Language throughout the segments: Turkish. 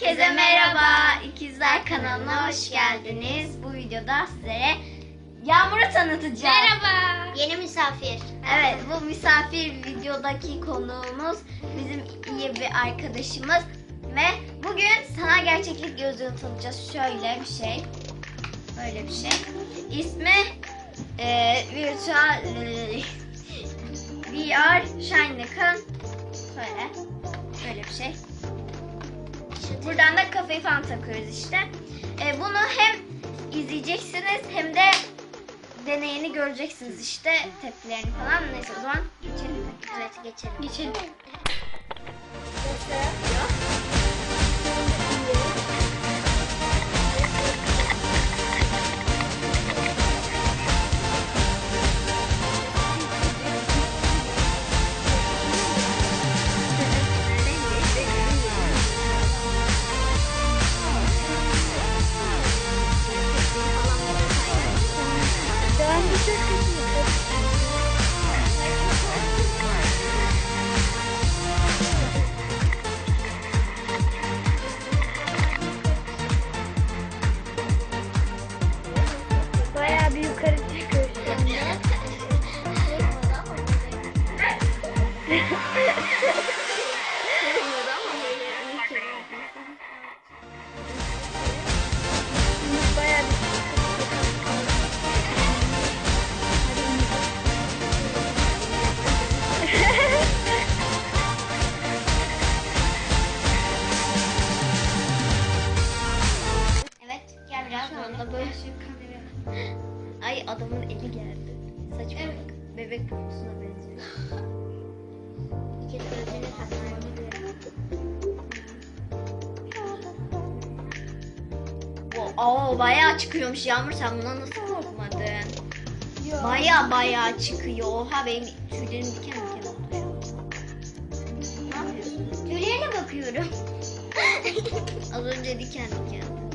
Herkese merhaba. İkizler kanalına hoş geldiniz. Bu videoda sizlere Yağmur'u tanıtacağım. Merhaba. Yeni misafir. Evet bu misafir videodaki konuğumuz bizim iyi bir arkadaşımız. Ve bugün sanal gerçeklik gözlüğünü tanıtacağız. Şöyle bir şey. Böyle bir şey. İsmi e, Virtual e, VR Shine Icon. Böyle. Böyle bir şey. Buradan da kafayı falan takıyoruz işte. E, bunu hem izleyeceksiniz hem de deneyini göreceksiniz işte tepkilerini falan. Neyse o zaman geçelim. Evet geçelim. Geçelim. O, aa, bayağı çıkıyormuş Yağmur sen buna nasıl korkmadın? Baya baya çıkıyor. Oha benim tüylerim diken diken oldu. Ne yapıyorsun? Tüylerine bakıyorum. Az önce diken diken.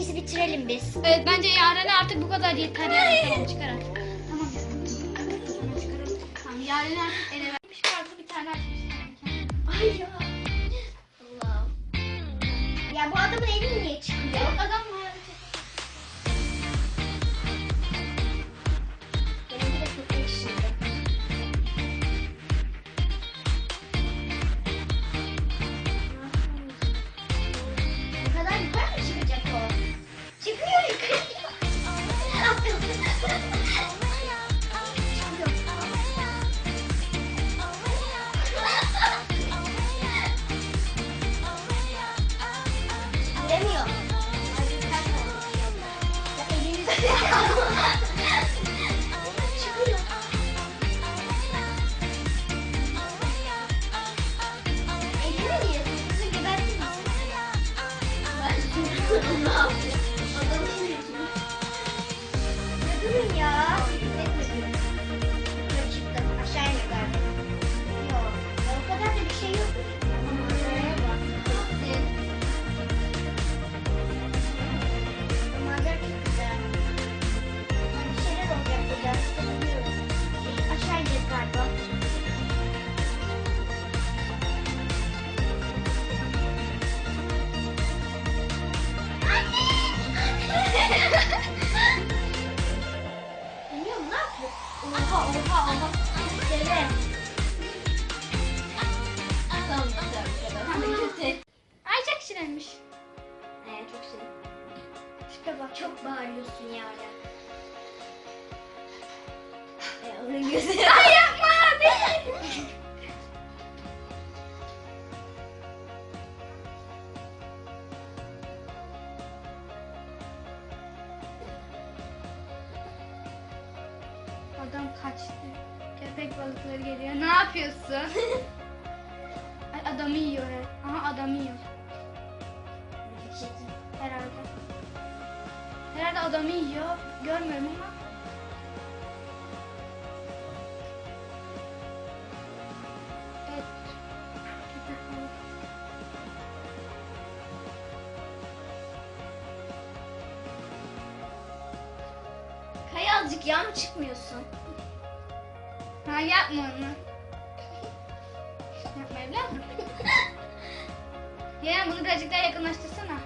İyisi bitirelim biz. Evet bence Yaren'e artık bu kadar yeter yani. Tamam çıkar artık. Tamam. Tamam çıkaralım. Tamam Yaren'e artık ele Ay çok şirinmiş. Ee, çok şirin. Şurada bak çok bağırıyorsun ya orada. Ee, onun gözü. Ay yapma. Adam kaçtı. Köpek balıkları geliyor. Ne yapıyorsun? Ay adamı yiyor. Aha adamı yiyor. Herhalde. Herhalde adamı yiyor. Görmüyorum ama. Ha yapma onu. Yapma evladım. Yaren bunu birazcık daha yakınlaştırsana.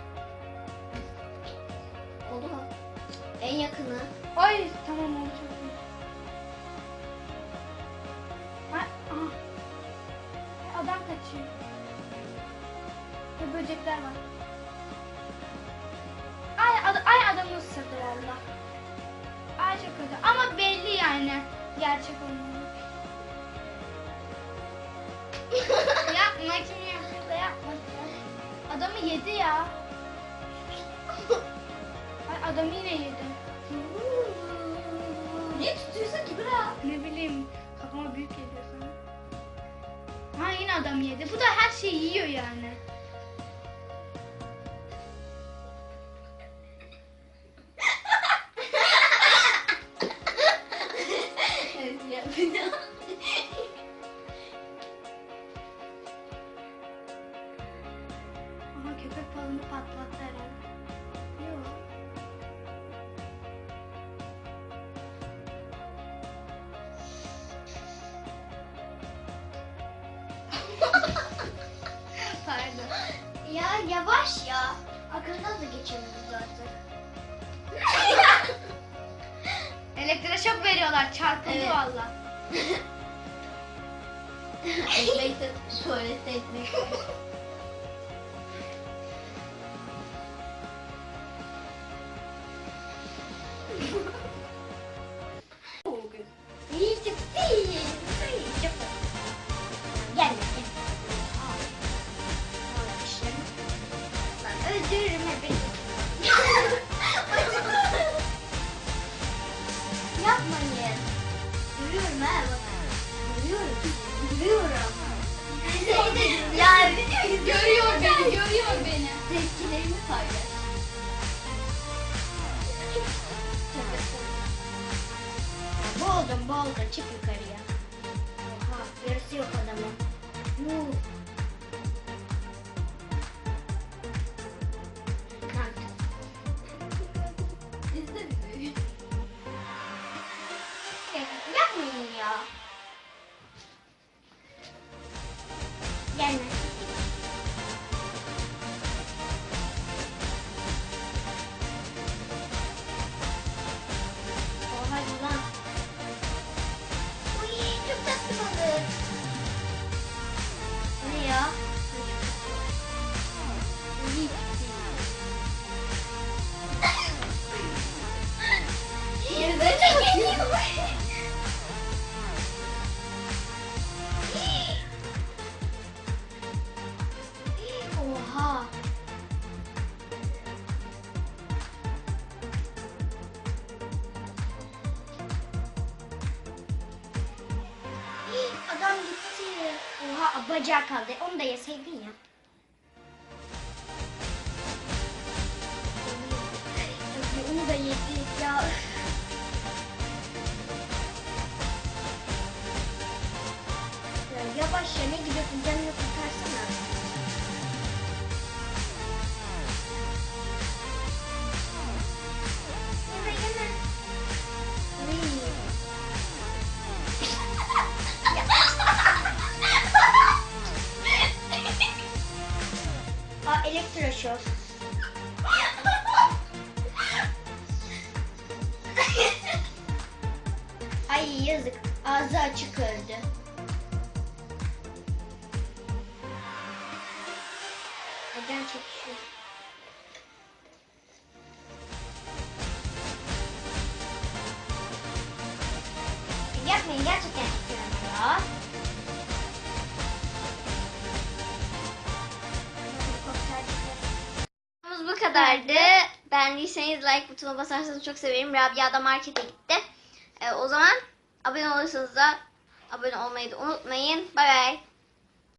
Oldu mu? En yakını. Ay tamam oldu çok iyi. Aha. Ay, adam kaçıyor. Ve böcekler var. Ay, ad- ay adamı ısırdı valla. Ay çok kötü. Ama belli yani. Gerçek olmalı. yapma kim yapıyorsa yapmasın. Adamı yedi ya. Ay adamı yine yedi. Niye tutuyorsun ki bırak? Ne bileyim kafama büyük geliyor sana. Ha yine adam yedi. Bu da her şeyi yiyor yani. Ya yavaş ya. Akıldan da geçemiyoruz artık. Elektroşok veriyorlar. Çarpıldı Evet. valla. ekmek de tuvalette ekmek. Yapmayın. Görüyorum ha bak. Görüyorum. Görüyorum. ya video Görüyor beni, görüyor beni. Tepkilerimi paylaş. Boğuldum boğuldum çık yukarıya. Oha bacağı kaldı. Onu da yeseydin ya. Onu da yedi ya. Ya yavaş ya ne gidiyorsun canını kurtarsana. Yazık. Ağzı açık öldü. Neden çekişiyor? Yapmayın gerçekten istiyorum ya. Bu kadardı. Beğendiyseniz like butonuna basarsanız çok sevinirim. Rabia da markete gitti. Ee, o zaman abone olursanız da abone olmayı da unutmayın. Bay bay.